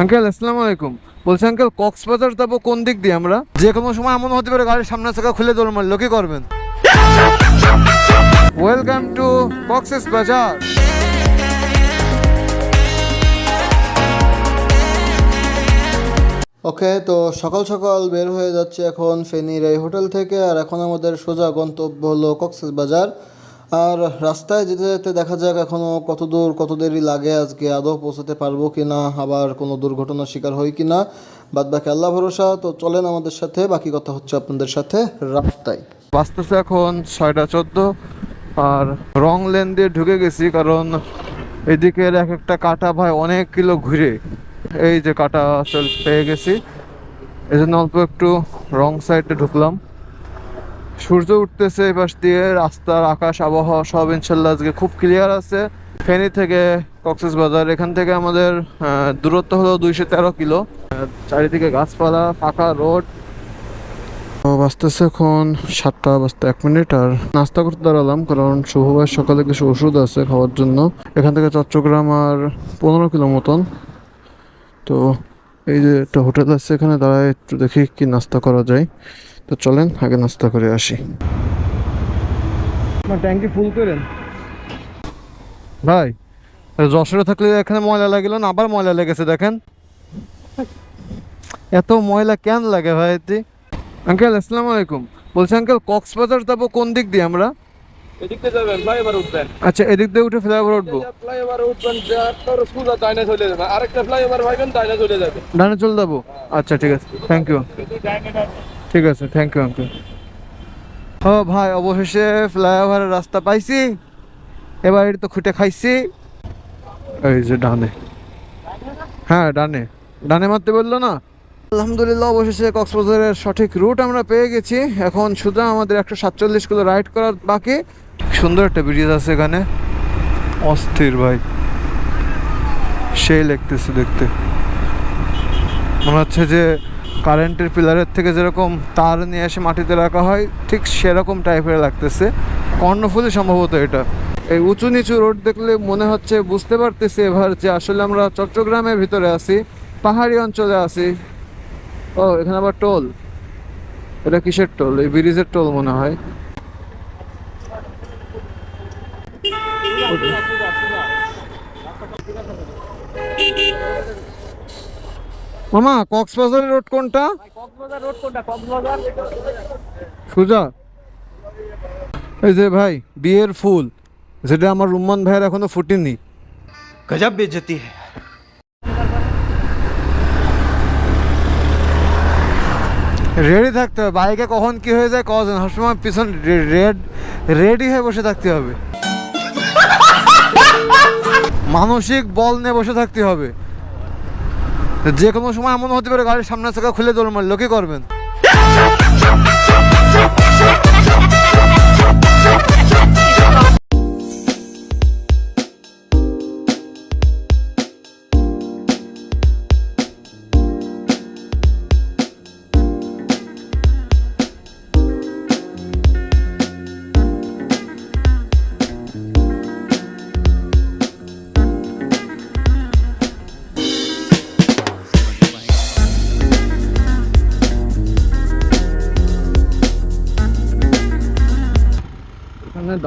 Uncle আসসালামু আলাইকুম। বলছি আঙ্কেল কক্সবাজার যাব কোন দিক দিয়ে আমরা? যে কোনো সময় এমন হতে পারে গাড়ির সামনে চাকা খুলে দৌড় মারলো কি করবেন? ওয়েলকাম টু কক্সেস বাজার ওকে তো সকাল সকাল বের হয়ে যাচ্ছে এখন ফেনীর এই হোটেল থেকে আর এখন আমাদের সোজা গন্তব্য হলো কক্সেস বাজার আর রাস্তায় যেতে যেতে দেখা যাক এখনও কত দূর কত দেরি লাগে আজকে, আদৌ পৌঁছাতে পারব কি না আবার কোনো দুর্ঘটনার শিকার হই কি না বাদ বাকি আল্লাহ ভরসা, তো চলেন আমাদের সাথে, বাকি কথা হচ্ছে আপনাদের সাথে রাস্তায়। বাঁচতেছে এখন ছয়টা চোদ্দ, আর রং লেন দিয়ে ঢুকে গেছি, কারণ এদিকের এক একটা কাটা ভাই অনেক কিলো ঘুরে, এই যে কাটা চল পেয়ে গেছি এই জন্য অল্প একটু রং সাইডে ঢুকলাম। সূর্য উঠতেছে এই পাশ দিয়ে, রাস্তার আকাশ, আবহাওয়া সব ইনশাল্লাহ আজকে খুব ক্লিয়ার আছে। ফেনী থেকে কক্সেস বাজার এখান থেকে আমাদের দূরত্ব হলো দুইশো তেরো কিলো। চারিদিকে গাছপালা, ফাঁকা রোড। তো বাজতেছে এখন সাতটা বাজতে এক মিনিট আর নাস্তা করতে দাঁড়ালাম কারণ শুভবার সকালে কিছু ওষুধ আছে খাওয়ার জন্য। এখান থেকে চট্টগ্রাম আর পনেরো কিলো মতন। তো এই যে একটা হোটেল আছে এখানে, দাঁড়ায় একটু দেখি কি নাস্তা করা যায়। তো চলেন আগে নাস্তা করে আসি। ট্যাঙ্কি ফুল করেন। ভাই যশোরে থাকলে এখানে ময়লা লাগিল না আবার ময়লা লেগেছে দেখেন। এত ময়লা কেন লাগে ভাই এতে? আঙ্কেল আসসালামু আলাইকুম। বলছি আঙ্কেল কক্সবাজার যাব কোন দিক দিয়ে আমরা? এদিক দিয়ে যাবেন ফ্লাইওভার উঠবেন। আচ্ছা এদিক দিয়ে উঠে ফ্লাইওভার উঠবো। ফ্লাইওভার উঠবেন তার সোজা ডাইনে চলে যাবেন আরেকটা ফ্লাইওভার পাইবেন ডাইনে চলে যাবে। ডানে চলে যাব? আচ্ছা ঠিক আছে। থ্যাংক ইউ ঠিক আছে থ্যাংক ইউ আঙ্কেল ও ভাই, অবশেষে ফ্লাইওভারের রাস্তা পাইছি। এবার তো খুঁটে খাইছি। এই যে ডানে। হ্যাঁ ডানে। ডানে মারতে বলল না? আলহামদুলিল্লাহ, অবশেষে কক্সবাজারের সঠিক রুট আমরা পেয়ে গেছি। এখন শুধু আমাদের একশো সাতচল্লিশ কিলো রাইড করার বাকি। সুন্দর একটা ব্রিজ আছে এখানে। অস্থির ভাই। সেই লাগতেছে দেখতে। মনে হচ্ছে যে কারেন্টের পিলারের থেকে যেরকম তার নিয়ে এসে মাটিতে রাখা হয়, ঠিক সেরকম টাইপের লাগতেছে। কর্ণফুলি সম্ভবত এটা। এই উঁচু নিচু রোড দেখলে মনে হচ্ছে বুঝতে পারতেছি এবার যে আসলে আমরা চট্টগ্রামের ভিতরে আছি, পাহাড়ি অঞ্চলে আছি। ও, এখানে আবার টোল। এটা কিসের টোল? এই ব্রিজের টোল মনে হয়। মামা কক্সবাজার রোড কোনটা? সুজা। এই যে ভাই বিয়ের ফুল। যেটা আমার রুম্মান ভাইয়ের এখনও ফুটেনি। গজাব বেজতি হ্যাঁ রেডি থাকতে হবে। বাইকে কখন কি হয়ে যায় কজন? সবসময় পিছন রেড রেডি হয়ে বসে থাকতে হবে। মানসিক বল নিয়ে বসে থাকতে হবে। যে কোনো সময় এমন হতে পারে গাড়ির সামনে চাকা খুলে দোল মারলো কি করবেন।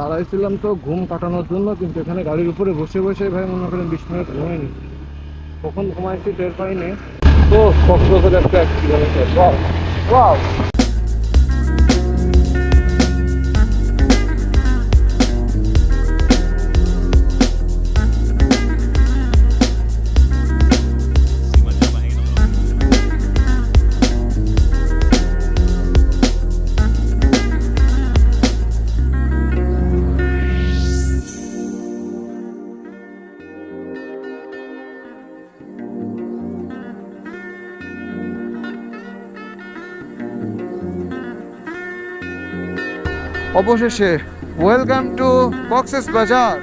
দাঁড়াইছিলাম তো, ঘুম কাটানোর জন্য, কিন্তু এখানে গাড়ির উপরে বসে বসে ভাই মনে করেন বিশ মিনিট ঘুমাইনি। কখন ঘুমাইছি টের পাইনি। তো কক্সবাজার একটা এক অবশেষে ওয়েলকাম টু কক্সেস বাজার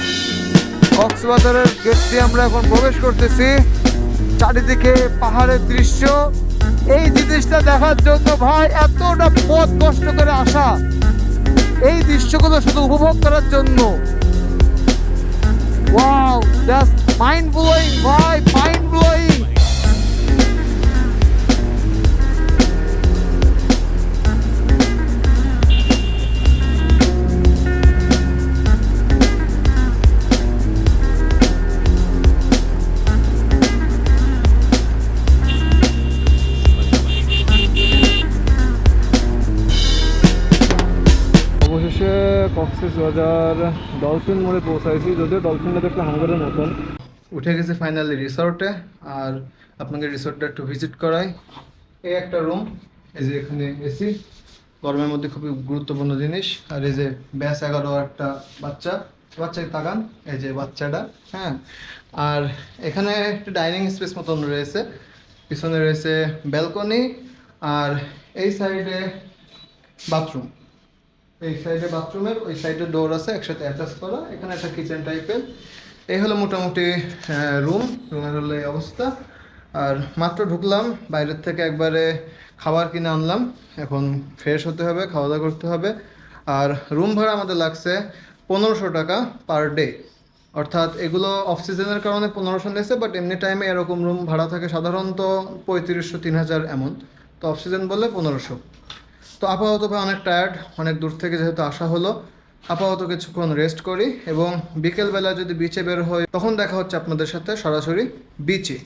কক্সবাজারের গেট দিয়ে আমরা এখন প্রবেশ করতেছি। চারিদিকে পাহাড়ের দৃশ্য। এই জিনিসটা দেখার জন্য ভাই এতটা পথ কষ্ট করে আসা। এই দৃশ্যগুলো শুধু উপভোগ করার জন্য। ওয়াও জাস্ট মাইন্ড ব্লোয়িং ভাই মাইন্ড ব্লোয়িং কক্সবাজার ডলফিন মোড়ে পৌঁছাইছি, যদিও ডলফিনটা দেখলে হাঙ্গারের মতন। উঠে গেছি ফাইনালি রিসর্টে আর আপনাকে রিসর্টটা একটু ভিজিট করাই। এই একটা রুম এই যে এখানে এসি গরমের মধ্যে খুবই গুরুত্বপূর্ণ জিনিস। আর এই যে ব্যাস এগারো একটা বাচ্চা বাচ্চাকে তাকান, এই যে বাচ্চাটা হ্যাঁ। আর এখানে একটা ডাইনিং স্পেস মতন রয়েছে, পিছনে রয়েছে ব্যালকনি আর এই সাইডে বাথরুম এই সাইডে বাথরুমের, ওই সাইডে ডোর আছে, একসাথে অ্যাটাচ করা, এখানে একটা কিচেন টাইপের এই হলো মোটামুটি রুম রুমের হলো এই অবস্থা। আর মাত্র ঢুকলাম, বাইরের থেকে একবারে খাবার কিনে আনলাম। এখন ফ্রেশ হতে হবে খাওয়া দাওয়া করতে হবে। আর রুম ভাড়া আমাদের লাগছে পনেরোশো টাকা পার ডে অর্থাৎ এগুলো অফ সিজনের কারণে পনেরোশো নিয়েছে বাট এমনি টাইমে এরকম রুম ভাড়া থাকে সাধারণত পঁয়ত্রিশশো, তিন হাজার এমন। তো অফ সিজন বললে পনেরোশো। তো আপাতত ভাই অনেক টায়ার্ড অনেক দূর থেকে যেহেতু আসা হলো, আপাতত কিছুক্ষণ রেস্ট করি এবং বিকেলবেলা যদি বিচে বের হই, তখন দেখা হচ্ছে আপনাদের সাথে সরাসরি বিচে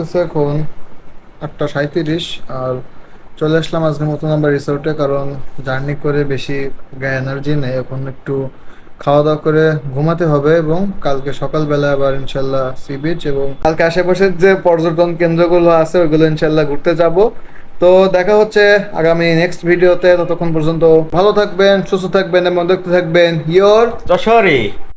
বাঁচতেছে এখন আটটা সাঁত্রিশ আর চলে আসলাম আজকে মতন আমরা রিসোর্টে, কারণ জার্নি করে বেশি গায়ে এনার্জি নেই। এখন একটু খাওয়া দাওয়া করে ঘুমাতে হবে এবং কালকে সকালবেলা আবার ইনশাল্লাহ সি বিচ এবং কালকে আশেপাশের যে পর্যটন কেন্দ্রগুলো আছে, ওইগুলো ইনশাল্লাহ ঘুরতে যাব। তো দেখা হচ্ছে আগামী নেক্সট ভিডিওতে ততক্ষণ পর্যন্ত ভালো থাকবেন, সুস্থ থাকবেন এবং দেখতে থাকবেন ইয়োর যশোরে